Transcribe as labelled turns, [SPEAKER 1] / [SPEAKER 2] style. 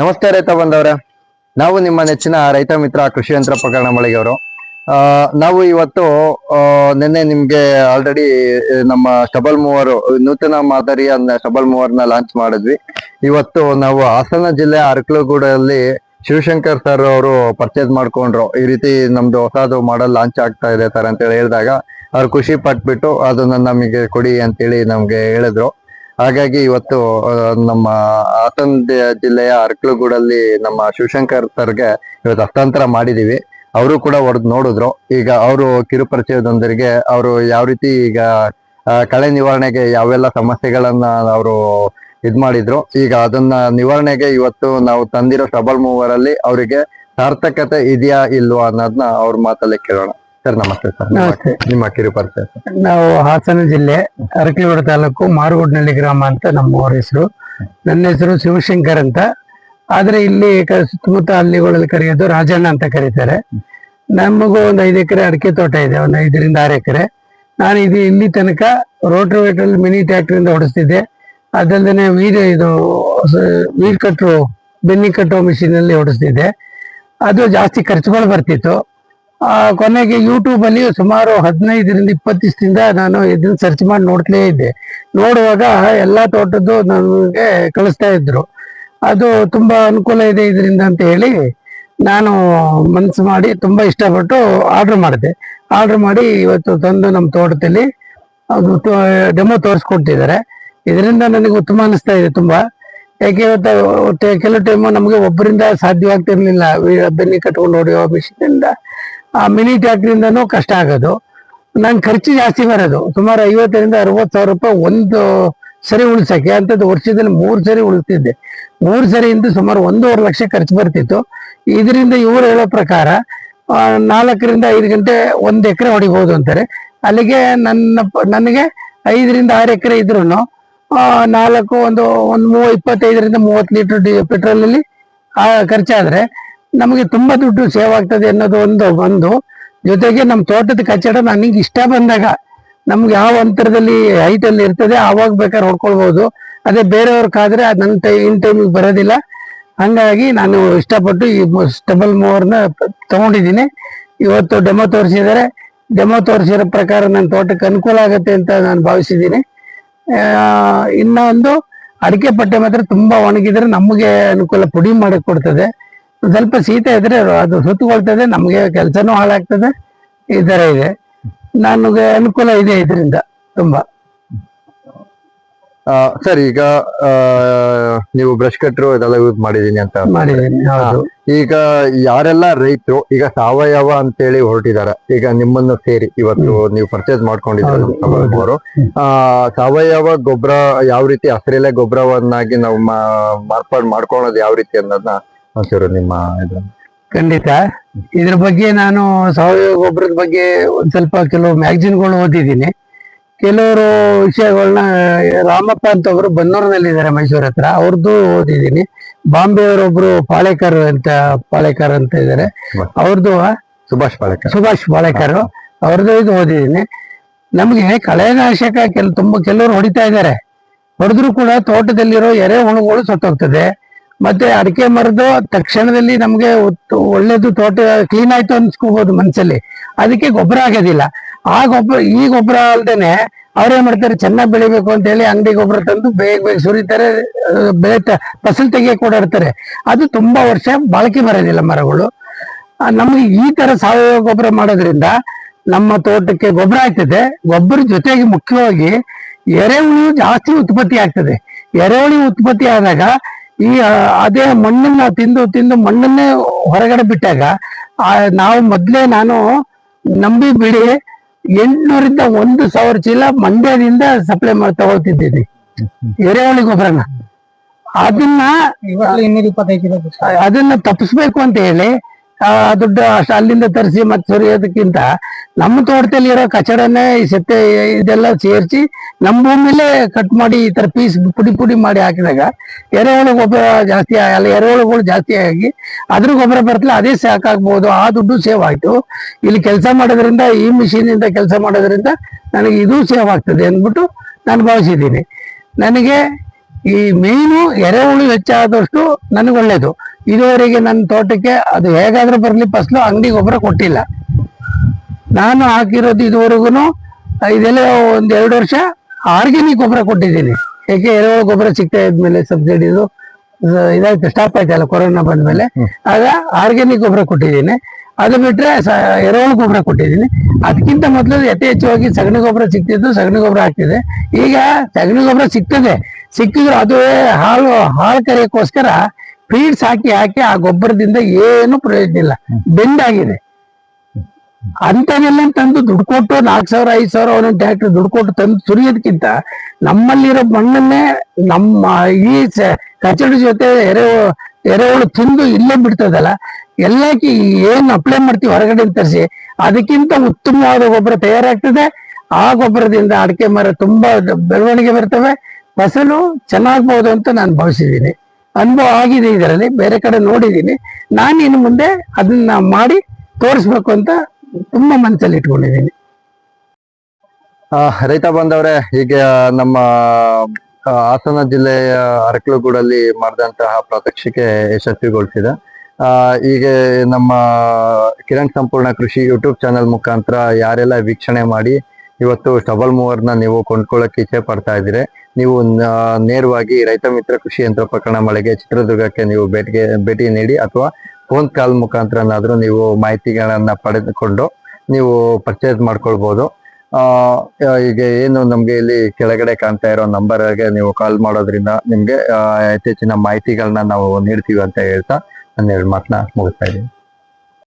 [SPEAKER 1] ನಮಸ್ತೆ ರೈತ ಬಂದವ್ರೆ. ನಾವು ನಿಮ್ಮ ನೆಚ್ಚಿನ ರೈತ ಮಿತ್ರ ಕೃಷಿ ಯಂತ್ರ ಪ್ರಕರಣ ಮಳಿಗೆಯವರು. ನಾವು ಇವತ್ತು ನಿನ್ನೆ ನಿಮ್ಗೆ ಆಲ್ರೆಡಿ ನಮ್ಮ ಸ್ಟಬಲ್ ಮೂವರು ನೂತನ ಮಾದರಿಯ ಸ್ಟಬಲ್ ಮೂವರ್ನ ಲಾಂಚ್ ಮಾಡಿದ್ವಿ. ಇವತ್ತು ನಾವು ಹಾಸನ ಜಿಲ್ಲೆ ಅರಕಲಗೂಡಲ್ಲಿ ಶಿವಶಂಕರ್ ಸರ್ ಅವರು ಪರ್ಚೇಸ್ ಮಾಡ್ಕೊಂಡ್ರು. ಈ ರೀತಿ ನಮ್ದು ಹೊಸದು ಮಾಡಲ್ ಲಾಂಚ್ ಆಗ್ತಾ ಇದೆ ಸರ್ ಅಂತೇಳಿ ಹೇಳಿದಾಗ, ಅವ್ರು ಖುಷಿ ಪಟ್ಬಿಟ್ಟು ಅದನ್ನ ನಮಗೆ ಕೊಡಿ ಅಂತೇಳಿ ನಮ್ಗೆ ಹೇಳಿದ್ರು. ಹಾಗಾಗಿ ಇವತ್ತು ನಮ್ಮ ಹಾಸನ ಜಿಲ್ಲೆಯ ಅರ್ಕಲಗೂಡಲ್ಲಿ ನಮ್ಮ ಶಿವಶಂಕರ್ ಸರ್ಗೆ ಇವತ್ತು ಹಸ್ತಾಂತರ ಮಾಡಿದೀವಿ. ಅವರು ಕೂಡ ಹೊಡೆದು ನೋಡಿದ್ರು. ಈಗ ಅವರು ಕಿರುಪರಿಚಯದೊಂದಿಗೆ ಅವರು ಯಾವ ರೀತಿ ಈಗ ಕಳೆ ನಿವಾರಣೆಗೆ ಯಾವೆಲ್ಲ ಸಮಸ್ಯೆಗಳನ್ನ ಅವರು ಇದ್ ಮಾಡಿದ್ರು. ಈಗ ಅದನ್ನ ನಿವಾರಣೆಗೆ ಇವತ್ತು ನಾವು ತಂದಿರೋ ಸಬಲ್ ಮೂವರಲ್ಲಿ ಅವರಿಗೆ ಸಾರ್ಥಕತೆ ಇದೆಯಾ ಇಲ್ವಾ ಅನ್ನೋದನ್ನ ಅವ್ರ ಮಾತಲ್ಲೇ ಕೇಳೋಣ. ಸರ್ ನಮಸ್ತೆ ಸರ್.
[SPEAKER 2] ನಮಸ್ತೆ.
[SPEAKER 1] ನಿಮ್ಮ ಕಿರು ಪರಿಚಯ ಸರ್.
[SPEAKER 2] ನಾವು ಹಾಸನ ಜಿಲ್ಲೆ ಅರಕಲಗೂಡು ತಾಲೂಕು ಮಾರುಗೋಡ್ನಳ್ಳಿ ಗ್ರಾಮ ಅಂತ ನಮ್ಮ ಊರ ಹೆಸರು. ನನ್ನ ಹೆಸರು ಶಿವಶಂಕರ್ ಅಂತ. ಆದ್ರೆ ಇಲ್ಲಿ ಕ- ಸುತ್ತಮುತ್ತ ಹಳ್ಳಿಗಳಲ್ಲಿ ಕರೆಯೋದು ರಾಜಣ್ಣ ಅಂತ ಕರೀತಾರೆ. ನಮಗೂ ಒಂದು ಐದು ಎಕರೆ ಅಡಿಕೆ ತೋಟ ಇದೆ ಒಂದು ಐದರಿಂದ ಆರು ಎಕರೆ. ನಾನು ಇದು ಇಲ್ಲಿ ತನಕ ರೋಟ್ರೋವೇಟರ್ ಮಿನಿ ಟ್ರ್ಯಾಕ್ಟರ್ ಹೊಡಿಸ್ತಿದ್ದೆ ಅದಲ್ಲದೆ ವೀಡ್ ಇದು ವೀಡ್ ಕಟ್ಟರು ಬೆನ್ನಿ ಕಟ್ಟುವ ಮಿಷಿನ್ ಅಲ್ಲಿ ಹೊಡಿಸ್ತಿದ್ದೆ ಅದು ಜಾಸ್ತಿ ಖರ್ಚುಗಳು ಬರ್ತಿತ್ತು. ಕೊನೆಗೆ ಯೂಟ್ಯೂಬ್ ಅಲ್ಲಿ ಸುಮಾರು ಹದಿನೈದರಿಂದ ಇಪ್ಪತ್ತು ದಿವಸದಿಂದ ನಾನು ಇದನ್ನ ಸರ್ಚ್ ಮಾಡಿ ನೋಡ್ತಲೇ ಇದ್ದೆ. ನೋಡುವಾಗ ಎಲ್ಲಾ ತೋಟದ್ದು ನನಗೆ ಕಳಿಸ್ತಾ ಇದ್ರು. ಅದು ತುಂಬಾ ಅನುಕೂಲ ಇದೆ ಇದರಿಂದ ಅಂತ ಹೇಳಿ ನಾನು ಮನ್ಸು ಮಾಡಿ ತುಂಬಾ ಇಷ್ಟಪಟ್ಟು ಆರ್ಡರ್ ಮಾಡಿದೆ. ಆರ್ಡರ್ ಮಾಡಿ ಇವತ್ತು ತಂದು ನಮ್ಮ ತೋಟದಲ್ಲಿ ಅದು ಡೆಮೋ ತೋರಿಸ್ಕೊಡ್ತಿದ್ದಾರೆ. ಇದರಿಂದ ನನಗೆ ಉತ್ತಮ ಅನಿಸ್ತಾ ಇದೆ ತುಂಬಾ. ಯಾಕೆ ಇವತ್ತು, ಕೆಲವು ಟೈಮು ನಮಗೆ ಒಬ್ಬರಿಂದ ಸಾಧ್ಯವಾಗ್ತಿರ್ಲಿಲ್ಲ. ಬೆನ್ನಿ ಕಟ್ಕೊಂಡು ಹೊಡೆಯೋ ಮಿಷಿನಿಂದ ಆ ಮಿನಿ ಟ್ಯಾಕ್ಟ್ರಿಂದನೂ ಕಷ್ಟ ಆಗೋದು. ನನ್ ಖರ್ಚು ಜಾಸ್ತಿ ಬರೋದು. ಸುಮಾರು ಐವತ್ತರಿಂದ ಅರವತ್ತು ಸಾವಿರ ರೂಪಾಯಿ ಒಂದು ಸರಿ ಉಳಿಸಕ್ಕೆ ಅಂಥದ್ದು ವರ್ಷದಲ್ಲಿ ಮೂರು ಸರಿ ಉಳಿಸ್ತಿದ್ದೆ ಮೂರ್ ಸರಿಯಿಂದ ಸುಮಾರು ಒಂದೂವರೆ ಲಕ್ಷ ಖರ್ಚು ಬರ್ತಿತ್ತು. ಇದರಿಂದ ಇವರು ಹೇಳೋ ಪ್ರಕಾರ ನಾಲ್ಕರಿಂದ ಐದು ಗಂಟೆ ಒಂದು ಎಕರೆ ಹೊಡಿಬಹುದು ಅಂತಾರೆ. ಅಲ್ಲಿಗೆ ನನ್ನ ನನಗೆ ಐದರಿಂದ ಆರು ಎಕರೆ ಇದ್ರು ನಾಲ್ಕು ಒಂದು ಒಂದು ಮೂವ ಇಪ್ಪತ್ತೈದರಿಂದ ಮೂವತ್ತು ಲೀಟರ್ ಪೆಟ್ರೋಲ್ ಅಲ್ಲಿ ಆ, ಖರ್ಚಾದ್ರೆ ನಮಗೆ ತುಂಬಾ ದುಡ್ಡು ಸೇವ್ ಆಗ್ತದೆ ಅನ್ನೋದು ಒಂದು ಒಂದು. ಜೊತೆಗೆ ನಮ್ಮ ತೋಟದ ಕಚ್ಚಡ ನನಗೆ ಇಷ್ಟ ಬಂದಾಗ ನಮ್ಗೆ ಯಾವ ಅಂತರದಲ್ಲಿ ಹೈಟ್ ಅಲ್ಲಿ ಇರ್ತದೆ ಆವಾಗ ಬೇಕಾದ್ರೆ ಹೊಡ್ಕೊಳ್ಬಹುದು ಅದೇ ಬೇರೆಯವ್ರ ಕಾದ್ರೆ ಅದು ನನ್ನ ಟೈ ಇನ್ ಟೈಮಿಗೆ ಬರೋದಿಲ್ಲ. ಹಂಗಾಗಿ ನಾನು ಇಷ್ಟಪಟ್ಟು ಈ ಸ್ಟಬಲ್ ಮೂವರ್ನ ತಗೊಂಡಿದ್ದೀನಿ. ಇವತ್ತು ಡೆಮೋ ತೋರಿಸಿದರೆ ಡೆಮೋ ತೋರಿಸಿರೋ ಪ್ರಕಾರ ನನ್ನ ತೋಟಕ್ಕೆ ಅನುಕೂಲ ಆಗುತ್ತೆ ಅಂತ ನಾನು ಭಾವಿಸಿದ್ದೀನಿ. ಇನ್ನೊಂದು, ಅಡಿಕೆ ಪಟ್ಟೆ ಮಾತ್ರ ತುಂಬಾ ಒಣಗಿದ್ರೆ ನಮಗೆ ಅನುಕೂಲ ಪುಡಿ ಮಾಡಕ್ ಕೊಡ್ತದೆ. ಸ್ವಲ್ಪ ಶೀತ ಇದ್ರೆ ಅದು ಸುತ್ತಕೊಳ್ತದೆ ನಮಗೆ ಕೆಲಸನೂ ಹಾಳಾಗ್ತದೆ ಈ ತರ ಇದೆ. ನನಗೆ ಅನುಕೂಲ ಇದೆ ಇದರಿಂದ ತುಂಬಾ.
[SPEAKER 1] ಸರ್ ಈಗ ನೀವು ಬ್ರಷ್ ಕಟ್ರು ಇದೆಲ್ಲ ಯೂಸ್ ಮಾಡಿದೀನಿ ಅಂತ.
[SPEAKER 2] ಮಾಡಿದ್ದೀನಿ ಹೌದು.
[SPEAKER 1] ಈಗ ಯಾರೆಲ್ಲ ರೈತರು ಈಗ ಸಾವಯವ ಅಂತೇಳಿ ಹೊರಟಿದ್ದಾರೆ ಈಗ ನಿಮ್ಮನ್ನು ಸೇರಿ ಇವತ್ತು ನೀವು ಪರ್ಚೇಸ್ ಅವರು. ಆ ಸಾವಯವ ಗೊಬ್ಬರ ಯಾವ ರೀತಿ ಹಸಿರೆಲೆ ಗೊಬ್ಬರವನ್ನಾಗಿ ನಾವು ಮಾರ್ಪಾಡು ಮಾಡ್ಕೊಳ್ಳೋದು ಯಾವ ರೀತಿ ಅನ್ನೋದನ್ನ ಒಂಚೂರು ನಿಮ್ಮ ಇದು?
[SPEAKER 2] ಖಂಡಿತ. ಇದ್ರ ಬಗ್ಗೆ ನಾನು ಸಾವಯವ ಗೊಬ್ಬರದ ಬಗ್ಗೆ ಒಂದ್ ಸ್ವಲ್ಪ ಕೆಲವು ಮ್ಯಾಗಜಿನ್ಗಳು ಓದಿದ್ದೀನಿ. ಕೆಲವರು ವಿಷಯಗಳನ್ನ ರಾಮಪ್ಪ ಅಂತ ಒಬ್ರು ಬನ್ನೂರಿನಲ್ಲಿದ್ದಾರೆ ಮೈಸೂರ್ ಹತ್ರ. ಅವ್ರದ್ದು ಓದಿದ್ದೀನಿ. ಬಾಂಬೆ ಅವರೊಬ್ರು ಪಾಳೇಕರ್ ಅಂತ ಪಾಳೇಕರ್ ಅಂತ ಇದ್ದಾರೆ. ಅವ್ರದ್ದು
[SPEAKER 1] ಸುಭಾಷ್ ಪಾಳೇಕರ್.
[SPEAKER 2] ಸುಭಾಷ್ ಪಾಳೇಕರ್. ಅವ್ರದ್ದು ಇದು ಓದಿದ್ದೀನಿ. ನಮಗೆ ಕಳೆನಾಶಕ ಕೆಲ ತುಂಬಾ ಕೆಲವರು ಹೊಡಿತಾ ಇದ್ದಾರೆ. ಹೊಡೆದ್ರು ಕೂಡ ತೋಟದಲ್ಲಿರೋ ಎರೆ ಹುಣಗಳು ಸತ್ತೋಗ್ತದೆ. ಮತ್ತೆ ಅಡಿಕೆ ಮರದ ತಕ್ಷಣದಲ್ಲಿ ನಮಗೆ ಒಳ್ಳೇದು ತೋಟ ಕ್ಲೀನ್ ಆಯ್ತು ಅನ್ಸ್ಕೋಬಹುದು ಮನ್ಸಲ್ಲಿ. ಅದಕ್ಕೆ ಗೊಬ್ಬರ ಆಗೋದಿಲ್ಲ ಆ ಗೊಬ್ಬರ, ಈ ಗೊಬ್ಬರ ಅಲ್ದೇನೆ ಅವ್ರೇನ್ ಮಾಡ್ತಾರೆ, ಚೆನ್ನಾಗಿ ಬೆಳಿಬೇಕು ಅಂತ ಹೇಳಿ ಅಂಗಡಿ ಗೊಬ್ಬರ ತಂದು ಬೇಗ ಬೇಗ ಸುರಿತಾರೆ ಬೆಳೆ ಫಸಲ್ ತೆಗಿಯಕ್ಕೆ ಓಡಾಡ್ತಾರೆ. ಅದು ತುಂಬಾ ವರ್ಷ ಬಾಳಿಕೆ ಬರೋದಿಲ್ಲ ಮರಗಳು. ನಮ್ಗೆ ಈ ತರ ಸಾವಯವ ಗೊಬ್ಬರ ಮಾಡೋದ್ರಿಂದ ನಮ್ಮ ತೋಟಕ್ಕೆ ಗೊಬ್ಬರ ಆಗ್ತದೆ. ಗೊಬ್ಬರ ಜೊತೆಗೆ ಮುಖ್ಯವಾಗಿ ಎರೆಹುಳು ಜಾಸ್ತಿ ಉತ್ಪತ್ತಿ ಆಗ್ತದೆ. ಎರೆಹುಳು ಉತ್ಪತ್ತಿ ಆದಾಗ ಈ ಅದೇ ಮಣ್ಣನ್ನ ತಿಂದು ತಿಂದು ಮಣ್ಣನ್ನೇ ಹೊರಗಡೆ ಬಿಟ್ಟಾಗ ಆ, ನಾವು ಮೊದ್ಲೇ ನಾನು ನಂಬಿ ಬಿಡಿ ಎಂಟ್ನೂರಿಂದ ಒಂದು ಸಾವಿರ ಚೀಲ ಮಂಡ್ಯದಿಂದ ಸಪ್ಲೈ ಮಾಡಿ ತಗೊಳ್ತಿದ್ದೀನಿ. ಎರೆಹುಳಿ ಗೊಬ್ಬರನ. ಅದನ್ನ ಅದನ್ನ ತಪ್ಪಿಸ್ಬೇಕು ಅಂತ ಹೇಳಿ ಆ, ದುಡ್ಡು ಅಷ್ಟು ಅಲ್ಲಿಂದ ತರಿಸಿ ಮತ್ತೆ ಸುರಿಯೋದಕ್ಕಿಂತ ನಮ್ಮ ತೋಟದಲ್ಲಿ ಇರೋ ಕಚಡನೆ ಈ ಸತ್ತೆ ಇದೆಲ್ಲ ಸೇರಿಸಿ ನಮ್ಮ ಭೂಮಿಲೇ ಕಟ್ ಮಾಡಿ ಈ ತರ ಪೀಸ್ ಪುಡಿ ಪುಡಿ ಮಾಡಿ ಹಾಕಿದಾಗ ಎರೆಹುಳು ಗೊಬ್ಬರ ಜಾಸ್ತಿ ಆಗಲ್ಲ ಎರೆಹುಳುಗಳು ಜಾಸ್ತಿ ಆಗಿ ಅದ್ರ ಗೊಬ್ಬರ ಬರ್ತಲ್ಲ, ಅದೇ ಸಾಕಾಗ್ಬೋದು, ಆ ದುಡ್ಡು ಸೇವ್ ಆಯ್ತು. ಇಲ್ಲಿ ಕೆಲಸ ಮಾಡೋದ್ರಿಂದ, ಈ ಮಿಷಿನ್ ಇಂದ ಕೆಲಸ ಮಾಡೋದ್ರಿಂದ ನನಗೆ ಇದು ಸೇವ್ ಆಗ್ತದೆ ಅಂದ್ಬಿಟ್ಟು ನಾನು ಭಾವಿಸಿದ್ದೀನಿ. ನನಗೆ ಈ ಮೀನು ಎರೆಹುಳು ಹೆಚ್ಚಾದಷ್ಟು ನನಗೆ ಒಳ್ಳೇದು. ಇದುವರೆಗೆ ನನ್ನ ತೋಟಕ್ಕೆ ಅದು ಹೇಗಾದ್ರೂ ಬರಲಿ, ಫಸಲು ಅಂಗಡಿ ಗೊಬ್ಬರ ಕೊಟ್ಟಿಲ್ಲ. ನಾನು ಹಾಕಿರೋದು ಇದುವರೆಗೂ ಇದೆಲ್ಲ ಒಂದು ಎರಡು ವರ್ಷ ಆರ್ಗ್ಯಾನಿಕ್ ಗೊಬ್ಬರ ಕೊಟ್ಟಿದ್ದೀನಿ. ಯಾಕೆ ಎರೆಹುಳು ಗೊಬ್ಬರ ಸಿಗ್ತಾ ಇದ್ಮೇಲೆ ಸಬ್ಸಿಡಿದು ಇದಾಯ್ತು ಸ್ಟಾಪ್ ಆಯ್ತಲ್ಲ ಕೊರೋನಾ ಬಂದ್ಮೇಲೆ. ಆಗ ಆರ್ಗ್ಯಾನಿಕ್ ಗೊಬ್ಬರ ಕೊಟ್ಟಿದ್ದೀನಿ. ಅದು ಬಿಟ್ರೆ ಎರೆಹುಳು ಗೊಬ್ಬರ ಕೊಟ್ಟಿದ್ದೀನಿ. ಅದಕ್ಕಿಂತ ಮೊದಲು ಯಥೇಚ್ಛವಾಗಿ ಸಗಣಿ ಗೊಬ್ಬರ ಸಿಗ್ತಿದ್ದು ಸಗಣಿ ಗೊಬ್ಬರ ಹಾಕ್ತಿದೆ ಈಗ ಸಗಣಿ ಗೊಬ್ಬರ ಸಿಗ್ತದೆ. ಸಿಕ್ಕಿದ್ರು ಅದುವೇ ಹಾಲು ಹಾಳು ಕರೆಯಕ್ಕೋಸ್ಕರ ಫೀಡ್ಸ್ ಹಾಕಿ ಹಾಕಿ ಆ ಗೊಬ್ಬರದಿಂದ ಏನು ಪ್ರಯೋಜನ ಇಲ್ಲ. ಬೆಂಡಾಗಿದೆ. ಅಂತವೆಲ್ಲ ತಂದು ದುಡ್ಡು ಕೊಟ್ಟು ನಾಲ್ಕು ಸಾವಿರ, ಐದು ಸಾವಿರ ಒಂದೊಂದು ಟ್ಯಾಕ್ಟರ್ ದುಡ್ಡು ಕೊಟ್ಟು ತಂದು ಸುರಿಯೋದಕ್ಕಿಂತ ನಮ್ಮಲ್ಲಿರೋ ಮಣ್ಣನ್ನೇ ನಮ್ಮ ಈ ಕಚಡಿ ಜೊತೆ ಎರೆ ಎರೆಹುಳು ತಿಂದು ಇಲ್ಲೇ ಬಿಡ್ತದಲ್ಲ ಎಲ್ಲಕ್ಕೆ ಏನ್ ಅಪ್ಲೈ ಮಾಡ್ತೀವಿ ಹೊರಗಡೆ ತರಿಸಿ, ಅದಕ್ಕಿಂತ ಉತ್ತಮವಾದ ಗೊಬ್ಬರ ತಯಾರಾಗ್ತದೆ. ಆ ಗೊಬ್ಬರದಿಂದ ಅಡಿಕೆ ಮರ ತುಂಬಾ ಬೆಳವಣಿಗೆ ಬರ್ತವೆ. ಫಸಲು ಚೆನ್ನಾಗ್ಬೋದು ಅಂತ ನಾನು ಭಾವಿಸಿದ್ದೀನಿ. ಅನುಭವ ಆಗಿದೆ ಇದರಲ್ಲಿ, ಬೇರೆ ಕಡೆ ನೋಡಿದ್ದೀನಿ. ನಾನು ಇನ್ನು ಮುಂದೆ ಅದನ್ನ ಮಾಡಿ ತೋರಿಸ್ಬೇಕು ಅಂತ ತುಂಬಾ ಮನಸ್ಸಲ್ಲಿ ಇಟ್ಕೊಂಡಿದ್ದೀನಿ.
[SPEAKER 1] ರೈತ ಬಂದವ್ರೆ ಈಗ ನಮ್ಮ ಹಾಸನ ಜಿಲ್ಲೆಯ ಅರಕಲಗೂಡಲ್ಲಿ ಮಾಡಿದಂತಹ ಪ್ರಾತ್ಯಕ್ಷಿಕೆ ಯಶಸ್ವಿಗೊಳಿಸಿದೆ. ಈಗ ನಮ್ಮ ಕಿರಣ್ ಸಂಪೂರ್ಣ ಕೃಷಿ ಯೂಟ್ಯೂಬ್ ಚಾನೆಲ್ ಮುಖಾಂತರ ಯಾರೆಲ್ಲ ವೀಕ್ಷಣೆ ಮಾಡಿ ಇವತ್ತು ಸ್ಟಬಲ್ ಮೂವರ್ನ ನೀವು ಕೊಂಡ್ಕೊಳ್ಳೋಕೆ ಇಚ್ಛೆ ಪಡ್ತಾ ಇದ್ದೀರಿ. ನೀವು ನೇರವಾಗಿ ರೈತ ಮಿತ್ರ ಕೃಷಿ ಯಂತ್ರೋಪಕರಣ ಮಳೆಗೆ ಚಿತ್ರದುರ್ಗಕ್ಕೆ ನೀವು ಭೇಟಿಗೆ, ಭೇಟಿ ನೀಡಿ ಅಥವಾ ಫೋನ್ ಕಾಲ್ ಮುಖಾಂತರನಾದರೂ ನೀವು ಮಾಹಿತಿಗಳನ್ನು ಪಡೆದುಕೊಂಡು ನೀವು ಪರ್ಚೇಸ್ ಮಾಡ್ಕೊಳ್ಬೋದು. ಈಗ ಏನು ನಮಗೆ ಇಲ್ಲಿ ಕೆಳಗಡೆ ಕಾಣ್ತಾ ಇರೋ ನಂಬರ್ಗೆ ನೀವು ಕಾಲ್ ಮಾಡೋದ್ರಿಂದ ನಿಮಗೆ ಹೆಚ್ಚೆಚ್ಚಿನ ಮಾಹಿತಿಗಳನ್ನ ನಾವು ನೀಡ್ತೀವಿ ಅಂತ ಹೇಳ್ತಾ ಎರಡು ಮಾತನ್ನ ಮುಗಿಸ್ತಾ ಇದ್ದೀನಿ.